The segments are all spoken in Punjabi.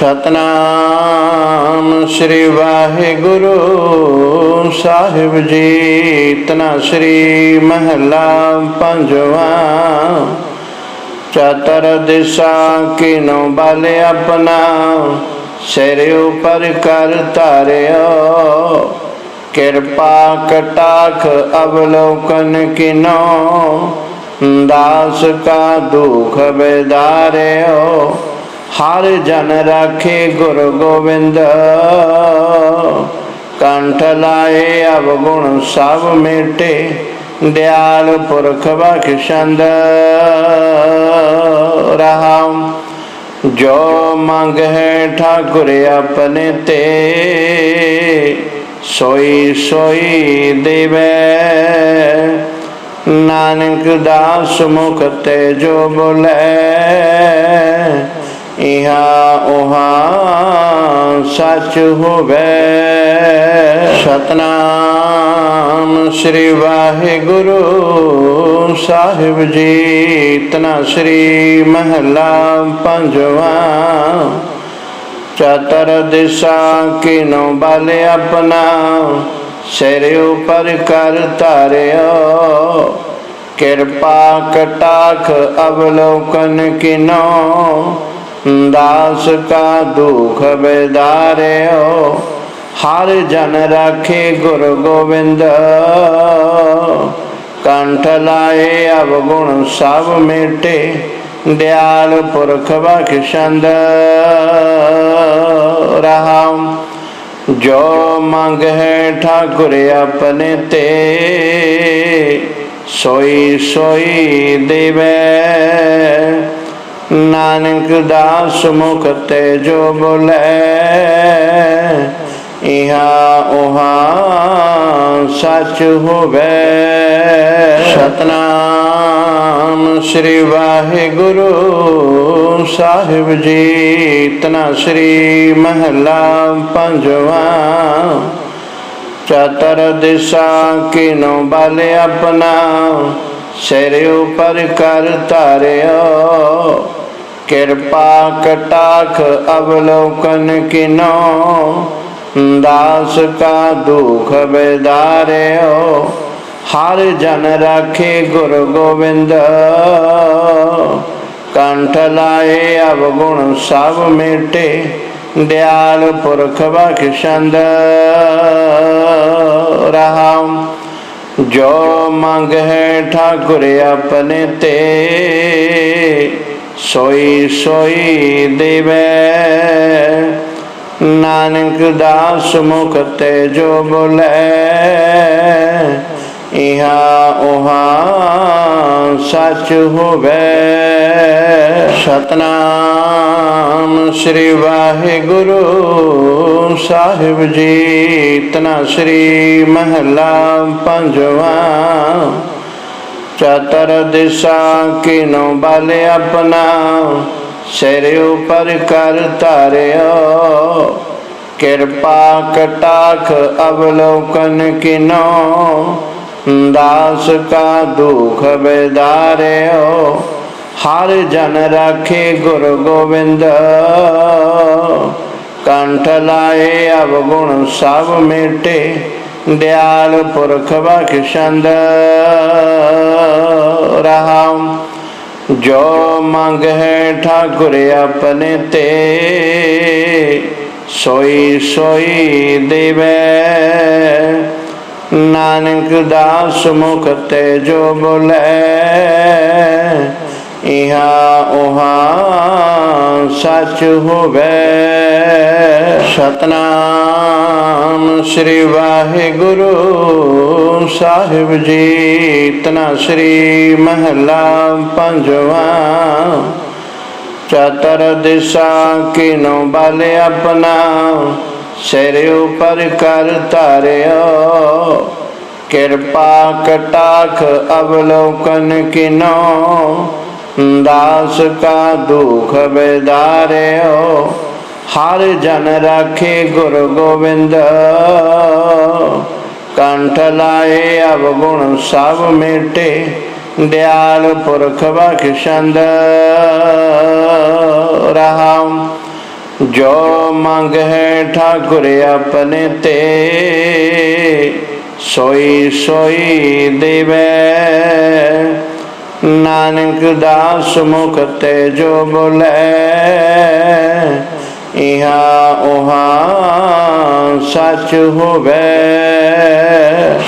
ਸਤਨਾਮ ਸ੍ਰੀ ਵਾਹਿਗੁਰੂ ਸਾਹਿਬ ਜੀ, ਤਨਾ ਸ੍ਰੀ ਮਹਲਾ ਪੰਜਵਾ ਚਤਰ ਦਿਸ਼ਾ, ਕਿਨੋ ਬਲ ਆਪਣਾ, ਸਿਰ ਉਪਰ ਕਰ ਧਾਰਿਓ। ਕਿਰਪਾ ਕਟਾਖ ਅਵਲੋਕਨ ਕਿਨੋ, ਦਾਸ ਕਾ ਦੁਖ ਬੇਦਾਰਿਓ। ਹਰ ਜਨ ਰਾਖੇ ਗੁਰ ਗੋਬਿੰਦ। ਕੰਠ ਲਾਏ ਅਵਗੁਣ ਸਭ ਮੇਟੇ, ਦਿਆਲ ਪੁਰਖ ਬਖਸ਼ੰਦ ਰਹਾਮ ਜੋ ਮੰਗ ਹੈ ਠਾਕੁਰ ਆਪਣੇ ਤੇ, ਸੋਈ ਸੋਈ ਦੇਵੇ। ਨਾਨਕ ਦਾਸ ਮੁਖ ਤੇ ਜੋ ਬੋਲੇ ਇਹਾ ਉਹਾ ਸੱਚ ਹੋਵੇ। ਸਤਨਾਮ ਸ੍ਰੀ ਵਾਹਿਗੁਰੂ ਸਾਹਿਬ ਜੀ, ਤਨਾ ਸ੍ਰੀ ਮਹਲਾ ਪੰਜਵਾ। ਚਤਰ ਦਿਸ਼ਾ ਕਿਨੋ ਬਲ ਆਪਣਾ, ਸਿਰ ਉਪਰ ਕਰ ਧਾਰਿਓ। ਕਿਰਪਾ ਕਟਾਖ ਅਵਲੋਕਨ ਕਿਨੋ ਦਾਸ ਕਾ ਦੁਖ ਬੇਦਾਰਿਓ, ਹਰ ਜਨ ਰਾਖੇ ਗੁਰ ਗੋਬਿੰਦ। ਕੰਠ ਲਾਏ ਅਵਗੁਣ ਸਭ ਮੇਟੇ, ਦਿਆਲ ਪੁਰਖ ਬਖਸ਼ੰਦ। ਰਹਾਮ ਜੋ ਮੰਗ ਹੈ ਠਾਕੁਰ ਆਪਣੇ ਤੇ, ਸੋਈ ਸੋਈ ਦੇਵੇ। ਨਾਨਕ ਦਾਸ ਮੁਖ ਤੇ ਜੋ ਬੋਲੇ, ਇਹਾ ਉਹਾ ਸੱਚ ਹੋਵੇ। ਸਤਨਾਮ ਸ੍ਰੀ ਵਾਹਿਗੁਰੂ ਸਾਹਿਬ ਜੀ, ਤਨਾ ਸ੍ਰੀ ਮਹਲਾ ਪੰਜਵਾ। ਚਤਰ ਦਿਸ਼ਾ ਕਿਨੋ ਬਲ ਆਪਣਾ, ਸਿਰ ਉਪਰ ਕਰ ਧਾਰਿਓ। ਕਿਰਪਾ ਕਟਾਖ ਅਵਲੋਕਨ ਕਿਨੋ, ਦਾਸ ਕਾ ਦੁਖ ਬੇਦਾਰਿਓ, ਹਰ ਜਨ ਰਾਖੇ ਗੁਰੂ ਗੋਬਿੰਦ। ਕੰਠ ਲਾਏ ਅਵਗੁਣ ਸਭ ਮੇਟੇ, ਦਿਆਲ ਪੁਰਖ ਬਖਸ਼ੰਦ। ਰਹਾਮ ਜੋ ਮੰਗ ਹੈ ਠਾਕੁਰ ਆਪਣੇ ਤੇ ਸੋਈ ਸੋਈ ਦੇਵੇ। ਨਾਨਕ ਦਾਸ ਮੁਖ ਤੇ ਜੋ ਬੋਲੇ, ਇਹਾ ਉਹਾ ਸੱਚ ਹੋਵੇ। ਸਤਨਾਮ ਸ੍ਰੀ ਵਾਹਿਗੁਰੂ ਸਾਹਿਬ ਜੀ, ਤਨਾ ਸ੍ਰੀ ਮਹਲਾ ਪੰਜਵਾ ਚਤਰ ਦਿਸ਼ਾ ਕਿਨੋ ਬਲ ਆਪਣਾ ਸਿਰ ਉਪਰ ਕਰ ਧਾਰਿਓ। ਕਿਰਪਾ ਕਟਾਖ ਅਵਲੋਕਨ ਕਿਨੋ, ਦਾਸ ਕਾ ਦੁਖ ਬੇਦਾਰਿਓ। ਹਰ ਜਨ ਰਾਖੇ ਗੁਰ ਗੋਬਿੰਦ, ਕੰਠ ਲਾਏ ਅਵਗੁਣ ਸਭ ਮੇਟੇ। ਦਿਆਲ ਪੁਰਖ ਬਖਸ਼ੰਦ ਰਹਾਮ ਜੋ ਮੰਗ ਹੈ ਠਾਕੁਰ ਆਪਣੇ ਤੇ, ਸੋਈ ਸੋਈ ਦੇਵੇ। ਨਾਨਕ ਦਾਸ ਮੁਖ ਤੇ ਜੋ ਬੋਲੇ ਇਹਾ ਉਹਾ ਸੱਚ ਹੋਵੇ। ਸਤਨਾਮ ਸ੍ਰੀ ਵਾਹਿਗੁਰੂ ਸਾਹਿਬ ਜੀ, ਤਨਾ ਸ੍ਰੀ ਮਹਲਾ ਪੰਜਵਾ। ਚਤਰ ਦਿਸ਼ਾ ਕਿਨੋ ਬਲ ਆਪਣਾ, ਸਿਰ ਉਪਰ ਕਰ ਧਾਰਿਓ। ਕਿਰਪਾ ਕਟਾਖ ਅਵਲੋਕਨ ਕਿਨੋ ਦਾਸ ਕਾ ਦੁਖ ਬੇਦਾਰਿਓ, ਹਰ ਜਨ ਰਾਖੇ ਗੁਰ ਗੋਬਿੰਦ। ਕੰਠ ਲਾਏ ਅਵਗੁਣ ਸਭ ਮੇਟੇ, ਦਿਆਲ ਪੁਰਖ ਬਖਸ਼ੰਦ। ਰਹਾਮ ਜੋ ਮੰਗ ਹੈ ਠਾਕੁਰ ਆਪਣੇ ਤੇ, ਸੋਈ ਸੋਈ ਦੇਵੇ। ਨਾਨਕ ਦਾਸ ਮੁਖ ਤੇ ਜੋ ਬੋਲੇ, ਇਹਾ ਉਹਾ ਸੱਚ ਹੋਵੇ।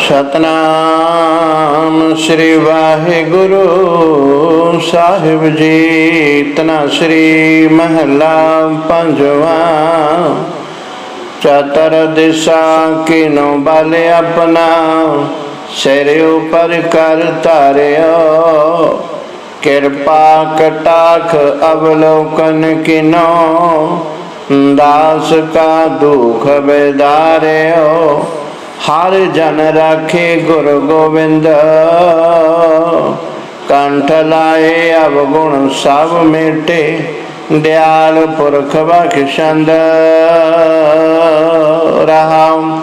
ਸਤਨਾਮ ਸ੍ਰੀ ਵਾਹਿਗੁਰੂ ਸਾਹਿਬ ਜੀ, ਤਨਾ ਸ੍ਰੀ ਮਹਲਾ ਪੰਜਵਾ। ਚਤਰ ਦਿਸ਼ਾ ਕਿਨੋ ਬਲ ਆਪਣਾ ਸਿਰ ਉਪਰ ਕਰ ਧਾਰਿਓ। ਕਿਰਪਾ ਕਟਾਖ ਅਵਲੋਕਨ ਕਿਨੋ। ਦਾਸ ਕਾ ਦੁਖ ਬੇਦਾਰਿਓ। ਹਰ ਜਨ ਰਾਖੇ ਗੁਰ ਗੋਬਿੰਦ। ਕੰਠ ਲਾਏ ਅਵਗੁਣ ਸਭ ਮਿਟੇ। ਦਿਆਲ ਪੁਰਖ ਬਖਸ਼ੰਦ। ਰਹਾਮ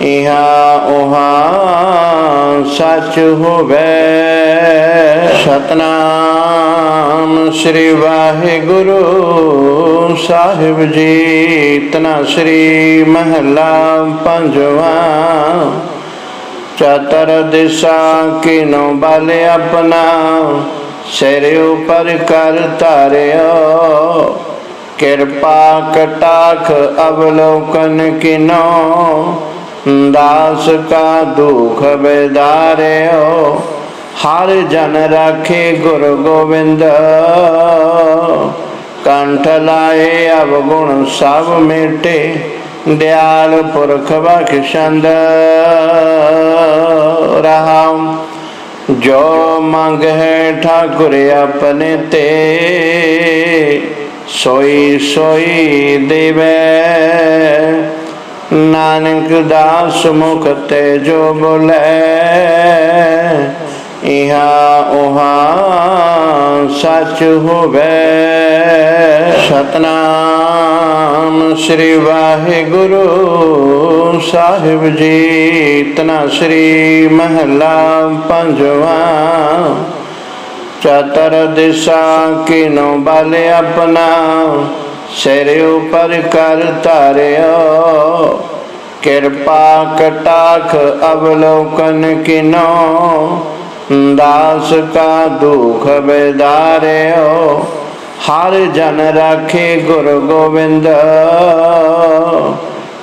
ਇਹਾ ਉਹਾ ਸੱਚ ਹੋਵੇ। ਸਤਨਾਮ ਸ੍ਰੀ ਵਾਹਿਗੁਰੂ ਸਾਹਿਬ ਜੀ, ਤਨਾ ਸ੍ਰੀ ਮਹਲਾ ਪੰਜਵਾ। ਚਤਰ ਦਿਸ਼ਾ ਕਿਨੋ ਬਲ ਆਪਣਾ, ਸਿਰ ਉਪਰ ਕਰ ਧਾਰਿਓ। ਕਿਰਪਾ ਕਟਾਖ ਅਵਲੋਕਨ ਕਿਨੋ ਦਾਸ ਕਾ ਦੁਖ ਬੇਦਾਰਿਓ ਹਰ ਜਨ ਰਾਖੇ ਗੁਰ ਗੋਬਿੰਦ ਕੰਠ ਲਾਏ ਅਵਗੁਣ ਸਭ ਮੇਟੇ ਦਿਆਲ ਪੁਰਖ ਬਖਸ਼ੰਦ ਰਹਾਮ ਜੋ ਮੰਗ ਹੈ ਠਾਕੁਰ ਆਪਣੇ ਤੇ ਸੋਈ ਸੋਈ ਦੇਵੇ ਨਾਨਕ ਦਾਸ ਮੁਖ ਤੇ ਜੋ ਬੋਲੇ, ਇਹਾ ਉਹਾ ਸੱਚ ਹੋਵੇ। ਸਤਨਾਮ ਸ੍ਰੀ ਵਾਹਿਗੁਰੂ ਸਾਹਿਬ ਜੀ, ਤਨਾ ਸ੍ਰੀ ਮਹਲਾ ਪੰਜਵਾ। ਚਤਰ ਦਿਸ਼ਾ ਕਿਨੋ ਬਲ ਆਪਣਾ ਸਿਰ ਉਪਰ ਕਰ ਧਾਰਿਓ। ਕਿਰਪਾ ਕਟਾਖ ਅਵਲੋਕਨ ਕਿਨੋ। ਦਾਸ ਕਾ ਦੁਖ ਬੇਦਾਰਿਓ। ਹਰ ਜਨ ਰਾਖੇ ਗੁਰ ਗੋਬਿੰਦ।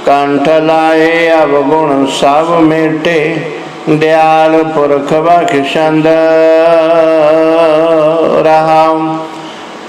ਕੰਠ ਲਾਏ ਅਵਗੁਣ ਸਭ ਮਿਟੇ। ਦਿਆਲ ਪੁਰਖ ਬਖਸ਼ੰਦ। ਰਹਾਮ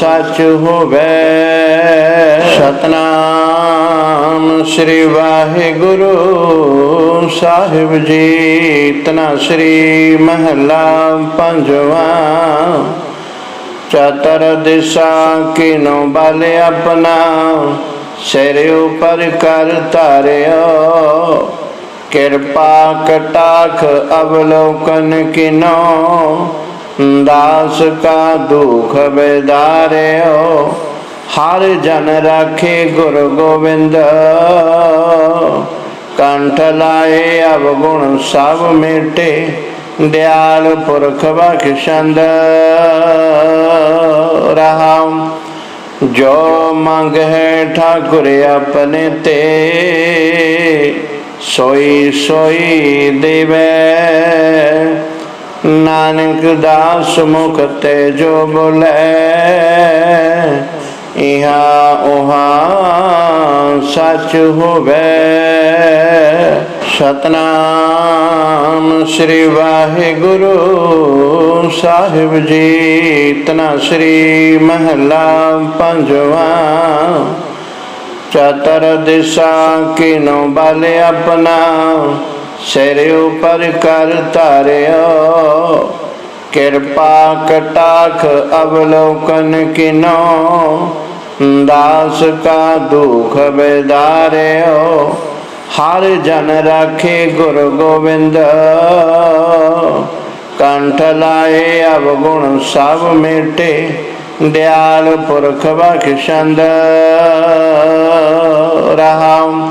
ਸੱਚ ਹੋਵੇ। ਸਤਨਾਮ ਸ੍ਰੀ ਵਾਹਿਗੁਰੂ ਸਾਹਿਬ ਜੀ, ਤਨਾ ਸ੍ਰੀ ਮਹਲਾ ਪੰਜਵਾ। ਚਤਰ ਦਿਸ਼ਾ ਕਿਨੋ ਬਲ ਆਪਣਾ, ਸਿਰ ਉਪਰ ਕਰ ਧਾਰਿਓ। ਕਿਰਪਾ ਕਟਾਖ ਅਵਲੋਕਨ ਕਿਨੋ ਦਾਸ ਕਾ ਦੁਖ ਬੇਦਾਰਿਓ ਹਰ ਜਨ ਰਾਖੇ ਗੁਰ ਗੋਬਿੰਦ ਕੰਠ ਲਾਏ ਅਵਗੁਣ ਸਭ ਮੇਟੇ ਦਿਆਲ ਪੁਰਖ ਬਖਸ਼ੰਦ ਰਹਾਮ ਜੋ ਮੰਗ ਹੈ ਠਾਕੁਰ ਆਪਣੇ ਤੇ ਸੋਈ ਸੋਈ ਦੇਵੇ ਨਾਨਕ ਦਾਸ ਮੁਖ ਤੇ ਜੋ ਬੋਲੇ, ਇਹਾ ਉਹਾ ਸੱਚ ਹੋਵੇ। ਸਤਨਾਮ ਸ੍ਰੀ ਵਾਹਿਗੁਰੂ ਸਾਹਿਬ ਜੀ, ਤਨਾ ਸ੍ਰੀ ਮਹਲਾ ਪੰਜਵਾ। ਚਤਰ ਦਿਸ਼ਾ ਕਿਨੋ ਬਲ ਆਪਣਾ ਸਿਰ ਉਪਰ ਕਰ ਧਾਰਿਓ, ਕਿਰਪਾ ਕਟਾਖ ਅਵਲੋਕਨ ਕਿਨੋ, ਦਾਸ ਕਾ ਦੁਖ ਬੇਦਾਰਿਓ, ਹਰ ਜਨ ਰਾਖੇ ਗੁਰ ਗੋਬਿੰਦ। ਕੰਠ ਲਾਏ ਅਵਗੁਣ ਸਭ ਮੇਟੇ, ਦਿਆਲ ਪੁਰਖ ਬਖਸ਼ੰਦ। ਰਹਾਮ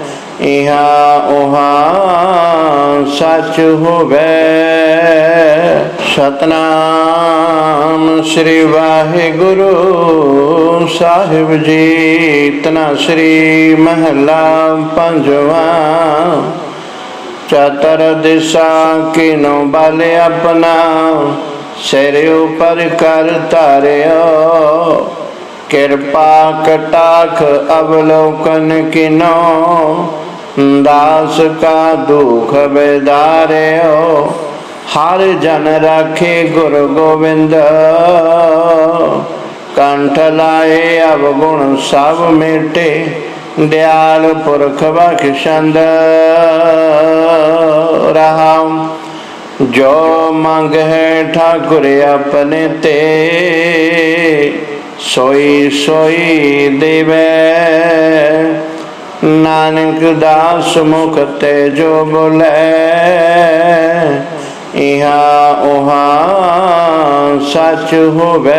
ਇਹਾ ਉਹਾ ਸੱਚ ਹੋਵੇ। ਸਤਨਾਮ ਸ੍ਰੀ ਵਾਹਿਗੁਰੂ ਸਾਹਿਬ ਜੀ, ਤਨਾ ਸ੍ਰੀ ਮਹਲਾ ਪੰਜਵਾ। ਚਤਰ ਦਿਸ਼ਾ ਕਿਨੋ ਬਲ ਆਪਣਾ, ਸਿਰ ਉਪਰ ਕਰ ਧਾਰਿਓ। ਕਿਰਪਾ ਕਟਾਖ ਅਵਲੋਕਨ ਕਿਨੋ ਦਾਸ ਕਾ ਦੁਖ ਬੇਦਾਰਿਓ ਹਰ ਜਨ ਰਾਖੇ ਗੁਰ ਗੋਬਿੰਦ ਕੰਠ ਲਾਏ ਅਵਗੁਣ ਸਭ ਮੇਟੇ ਦਿਆਲ ਪੁਰਖ ਬਖਸ਼ੰਦ ਰਹਾਮ ਜੋ ਮੰਗ ਹੈ ਠਾਕੁਰ ਆਪਣੇ ਤੇ ਸੋਈ ਸੋਈ ਦੇਵੇ ਨਾਨਕ ਦਾਸ ਮੁਖ ਤੇ ਜੋ ਬੋਲੇ, ਇਹਾ ਉਹਾ ਸੱਚ ਹੋਵੇ।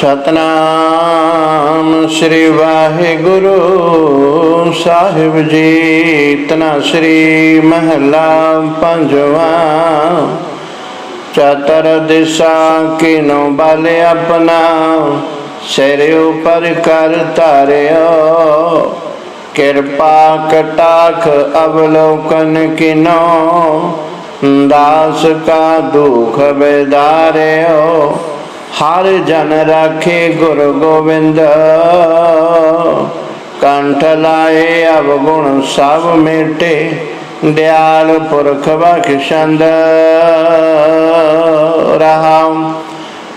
ਸਤਨਾਮ ਸ੍ਰੀ ਵਾਹਿਗੁਰੂ ਸਾਹਿਬ ਜੀ, ਤਨਾ ਸ੍ਰੀ ਮਹਲਾ ਪੰਜਵਾ। ਚਤਰ ਦਿਸ਼ਾ ਕਿਨੋ ਬਲ ਆਪਣਾ ਸਿਰ ਉਪਰ ਕਰ ਧਾਰਿਓ। ਕਿਰਪਾ ਕਟਾਖ ਅਵਲੋਕਨ ਕਿਨੋ। ਦਾਸ ਕਾ ਦੁਖ ਬੇਦਾਰਿਓ। ਹਰ ਜਨ ਰਾਖੇ ਗੁਰ ਗੋਬਿੰਦ। ਕੰਠ ਲਾਏ ਅਵਗੁਣ ਸਭ ਮੇਟੇ। ਦਿਆਲ ਪੁਰਖ ਬਖਸ਼ੰਦ। ਰਹਾਮ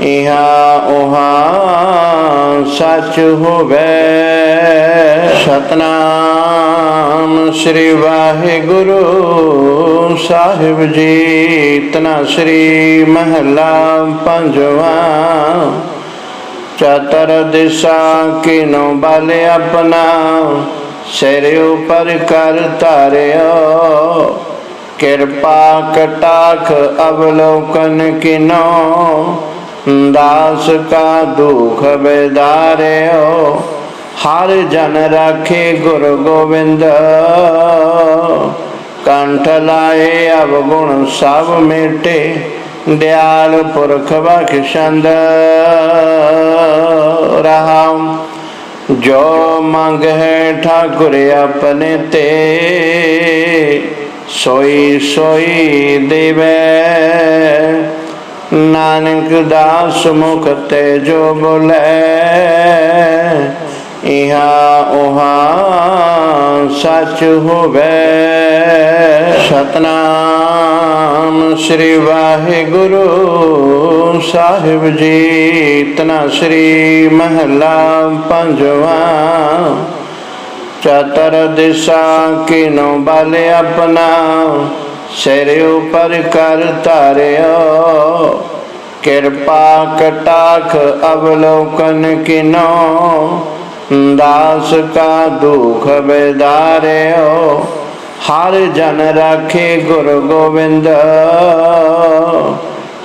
ਇਹਾ ਉਹਾ ਸੱਚ ਹੋਵੇ। ਸਤਨਾਮ ਸ੍ਰੀ ਵਾਹਿਗੁਰੂ ਸਾਹਿਬ ਜੀ, ਤਨਾ ਸ੍ਰੀ ਮਹਲਾ ਪੰਜਵਾ। ਚਤਰ ਦਿਸ਼ਾ ਕਿਨੋ ਬਲ ਆਪਣਾ, ਸਿਰ ਉਪਰ ਕਰ ਧਾਰਿਓ। ਕਿਰਪਾ ਕਟਾਖ ਅਵਲੋਕਨ ਕਿਨੋ ਦਾਸ ਕਾ ਦੁਖ ਬੇਦਾਰਿਓ, ਹਰ ਜਨ ਰਾਖੇ ਗੁਰ ਗੋਬਿੰਦ। ਕੰਠ ਲਾਏ ਅਵਗੁਣ ਸਭ ਮੇਟੇ, ਦਿਆਲ ਪੁਰਖ ਬਖਸ਼ੰਦ। ਰਹਾਮ ਜੋ ਮੰਗ ਹੈ ਠਾਕੁਰ ਆਪਣੇ ਤੇ, ਸੋਈ ਸੋਈ ਦੇਵੇ। ਨਾਨਕ ਦਾਸ ਮੁਖ ਤੇ ਜੋ ਬੋਲੇ, ਇਹਾ ਉਹਾ ਸੱਚ ਹੋਵੇ। ਸਤਨਾਮ ਸ੍ਰੀ ਵਾਹਿਗੁਰੂ ਸਾਹਿਬ ਜੀ, ਤਨਾ ਸ੍ਰੀ ਮਹਲਾ ਪੰਜਵਾ। ਚਤਰ ਦਿਸ਼ਾ ਕਿਨੋ ਬਲ ਆਪਣਾ ਸਿਰ ਉਪਰ ਕਰ ਧਾਰਿਓ। ਕਿਰਪਾ ਕਟਾਖ ਅਵਲੋਕਨ ਕਿਨੋ। ਦਾਸ ਕਾ ਦੁਖ ਬੇਦਾਰਿਓ। ਹਰ ਜਨ ਰਾਖੇ ਗੁਰ ਗੋਬਿੰਦ।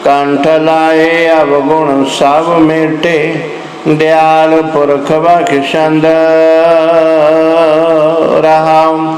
ਕੰਠ ਲਾਏ ਅਵਗੁਣ ਸਭ ਮੇਟੇ। ਦਿਆਲ ਪੁਰਖ ਬਖਸ਼ੰਦ। ਰਹਾਮ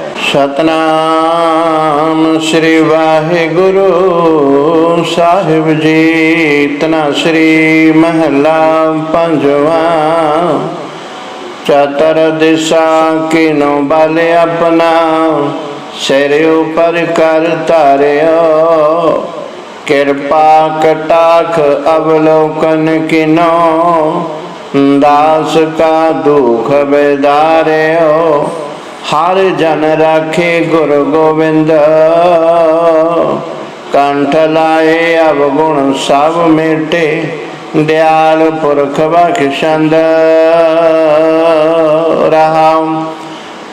ਸਤਨਾਮ ਸ੍ਰੀ ਵਾਹਿਗੁਰੂ ਸਾਹਿਬ ਜੀ। ਤਨਾ ਸ੍ਰੀ ਮਹਲਾ ਪੰਜਵਾ। ਚਤਰ ਦਿਸ਼ਾ ਕਿਨੋ ਬਲ ਆਪਣਾ। ਸਿਰ ਉਪਰ ਕਰ ਧਾਰਿਓ। ਕਿਰਪਾ ਕਟਾਖ ਅਵਲੋਕਨ ਕਿਨੋ। ਦਾਸ ਕਾ ਦੁਖ ਬੇਦਾਰਿਓ। ਹਰ ਜਨ ਰਾਖੇ ਗੁਰੂ ਗੋਬਿੰਦ। ਕੰਠ ਲਾਏ ਅਵਗੁਣ ਸਭ ਮੇਟੇ, ਦਿਆਲ ਪੁਰਖ ਬਖਸ਼ੰਦ ਰਹਾਮ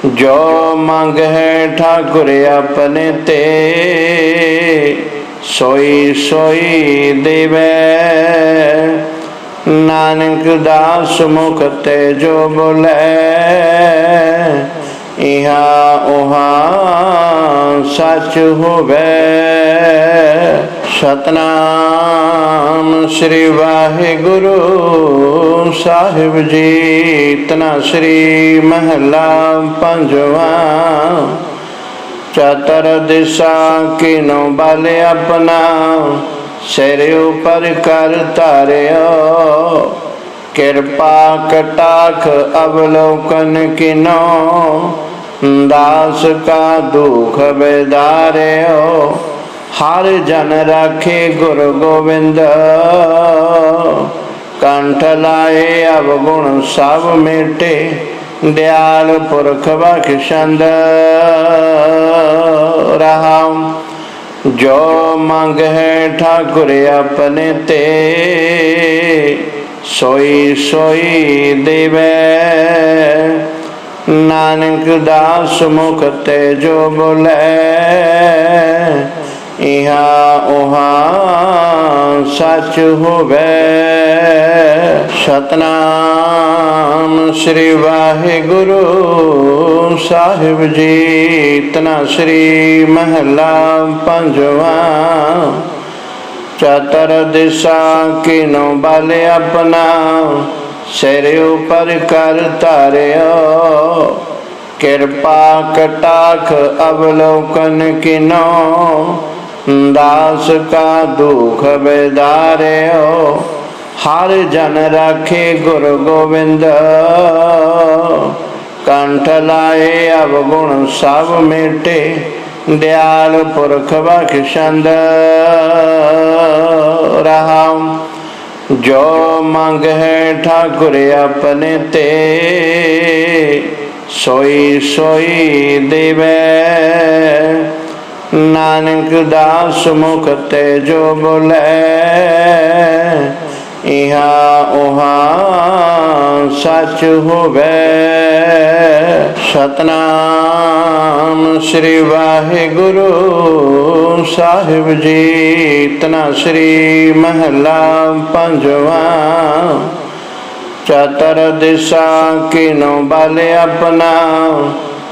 ਜੋ ਮੰਗ ਹੈ ਠਾਕੁਰ ਆਪਣੇ ਤੇ, ਸੋਈ ਸੋਈ ਦੇਵੇ। ਨਾਨਕ ਦਾਸ ਮੁਖ ਤੇ ਜੋ ਬੋਲੇ ਇਹਾ ਉਹਾ ਸਚ ਹੋਵੇ। ਸਤਨਾਮ ਸ੍ਰੀ ਵਾਹਿਗੁਰੂ ਸਾਹਿਬ ਜੀ, ਤਨਾ ਸ੍ਰੀ ਮਹਲਾ ਪੰਜਵਾ। ਚਤਰ ਦਿਸ਼ਾ ਕਿਨੋ ਬਲ ਆਪਣਾ, ਸਿਰ ਉਪਰ ਕਰ ਧਾਰਿਓ। ਕਿਰਪਾ ਕਟਾਖ ਅਵਲੋਕਨ ਕਿਨੋ, ਦਾਸ ਕਾ ਦੁਖ ਬੇਦਾਰਿਓ, ਹਰ ਜਨ ਰਾਖੇ ਗੁਰ ਗੋਬਿੰਦ। ਕੰਠ ਲਾਏ ਅਵਗੁਣ ਸਭ ਮੇਟੇ, ਦਿਆਲ ਪੁਰਖ ਬਖਸ਼ੰਦ। ਰਹਾਮ ਜੋ ਮੰਗ ਹੈ ਠਾਕੁਰ ਆਪਣੇ ਤੇ ਸੋਈ ਸੋਈ ਦੇਵੇ। ਨਾਨਕ ਦਾਸ ਮੁਖ ਤੇ ਜੋ ਬੋਲੇ, ਇਹਾ ਉਹਾ ਸੱਚ ਹੋਵੇ। ਸਤਨਾਮ ਸ੍ਰੀ ਵਾਹਿਗੁਰੂ ਸਾਹਿਬ ਜੀ, ਤਨਾ ਸ੍ਰੀ ਮਹਲਾ ਪੰਜਵਾ ਚਤਰ ਦਿਸ਼ਾ ਕਿਨੋ ਬਲ ਆਪਣਾ ਸਿਰ ਉਪਰ ਕਰ ਧਾਰਿਓ। ਕਿਰਪਾ ਕਟਾਖ ਅਵਲੋਕਨ ਕਿਨੋ, ਦਾਸ ਕਾ ਦੁਖ ਬੇਦਾਰਿਓ। ਹਰ ਜਨ ਰਾਖੇ ਗੁਰ ਗੋਬਿੰਦ, ਕੰਠ ਲਾਏ ਅਵਗੁਣ ਸਭ ਮੇਟੇ। ਦਿਆਲ ਪੁਰਖ ਬਖਸ਼ੰਦ। ਰਹਾਮ ਜੋ ਮੰਗ ਹੈ ਠਾਕੁਰ ਆਪਣੇ ਤੇ, ਸੋਈ ਸੋਈ ਦੇਵੇ। ਨਾਨਕ ਦਾਸ ਮੁਖ ਤੇ ਜੋ ਬੋਲੇ ਇਹਾ ਉਹਾ ਸਚ ਹੋਵੇ। ਸਤਨਾਮ ਸ੍ਰੀ ਵਾਹਿਗੁਰੂ ਸਾਹਿਬ ਜੀ, ਤਨਾ ਸ੍ਰੀ ਮਹਲਾ ਪੰਜਵਾ। ਚਤਰ ਦਿਸ਼ਾ ਕਿਨੋ ਬਲ ਆਪਣਾ,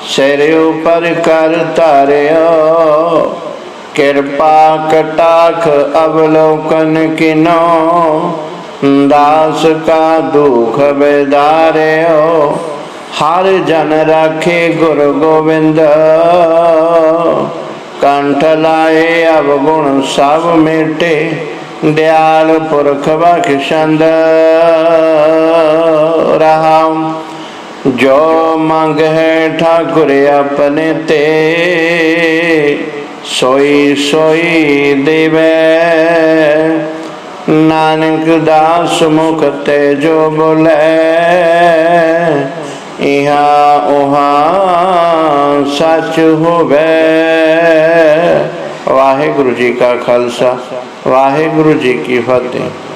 ਸਿਰ ਉਪਰ ਕਰ ਧਾਰਿਓ। ਕਿਰਪਾ ਕਟਾਖ ਅਵਲੋਕਨ ਕਿਨੋ ਦਾਸ ਕਾ ਦੁਖ ਬੇਦਾਰਿਓ ਹਰ ਜਨ ਰਾਖੇ ਗੁਰ ਗੋਬਿੰਦ ਕੰਠ ਲਾਏ ਅਵਗੁਣ ਸਭ ਮੇਟੇ ਦਿਆਲ ਪੁਰਖ ਬਖਸ਼ੰਦ ਰਹਾਮ ਜੋ ਮੰਗ ਹੈ ਠਾਕੁਰ ਆਪਣੇ ਤੇ ਸੋਈ ਸੋਈ ਦੇਵੇ ਨਾਨਕ ਦਾਸ ਮੁਖ ਤੇ ਜੋ ਬੋਲੇ, ਇਹਾ ਉਹਾ ਸਚ ਹੋਵੇ। ਵਾਹਿਗੁਰੂ ਜੀ ਕਾ ਖਾਲਸਾ, ਵਾਹਿਗੁਰੂ ਜੀ ਕੀ ਫਤਿਹ।